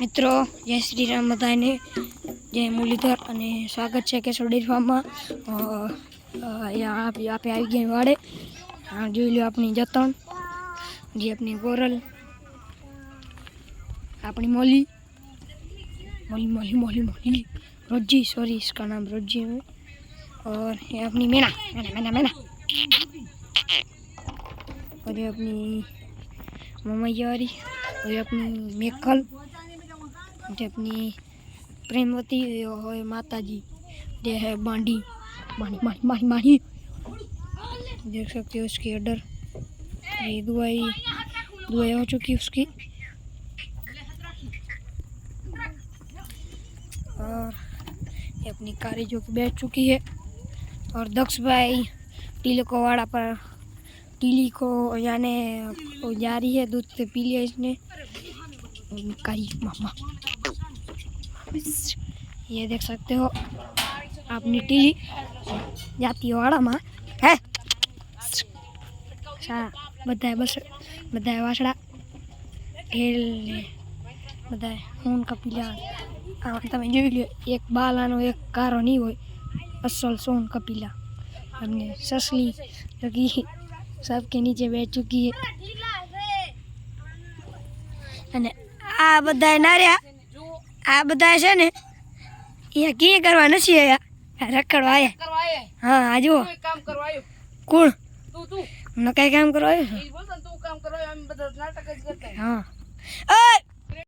મિત્રો જય શ્રી રામ બધાને જય મુરલીધર અને સ્વાગત છે કેશોર ડેરી ફાર્મમાં અ, અ, અહીંયા આપ- આપણે આવી ગયા વાડે આ જોઈ લો આપણી જતન જે આપણી ગોરલ આપણી મોલી मोली मोली मोली मोली रोजी सॉरी इसका नाम रोजी है और ये अपनी मैना मैना मैना मैना और ये अपनी ममैया वाली और ये अपनी मेखल अपनी प्रेमवती माता जी ये है बांडी बांडी बांडी बांडी बांडी देख सकते हो उसकी अडर ये दुआई दुआई हो चुकी उसकी और ये अपनी कारी जो कि बैठ चुकी है और दक्ष भाई टीले को वाड़ा पर टीली को यानी जा रही है दूध से पी लिया इसने कारी मामा ये देख सकते हो अपनी टीली जाती है वाड़ा में है સા બધાય બસ બધાય વાસડા ઢેલ ને બધાય હું કપિલા આમ તમે જોઈ લો એક બાલાનો એક કારો નહીં હોય અસલ સોન કપિલા हमने ससली जो कि सबके नीचे बैठ चुकी है અને આ બધા ના રહ્યા. આ બધા છે ને અહીંયા કી કરવા નથી આયા. રખડવા આયા. હા આ જુઓ. કોણ? મને કઈ કામ કરવા આવ્યો હા.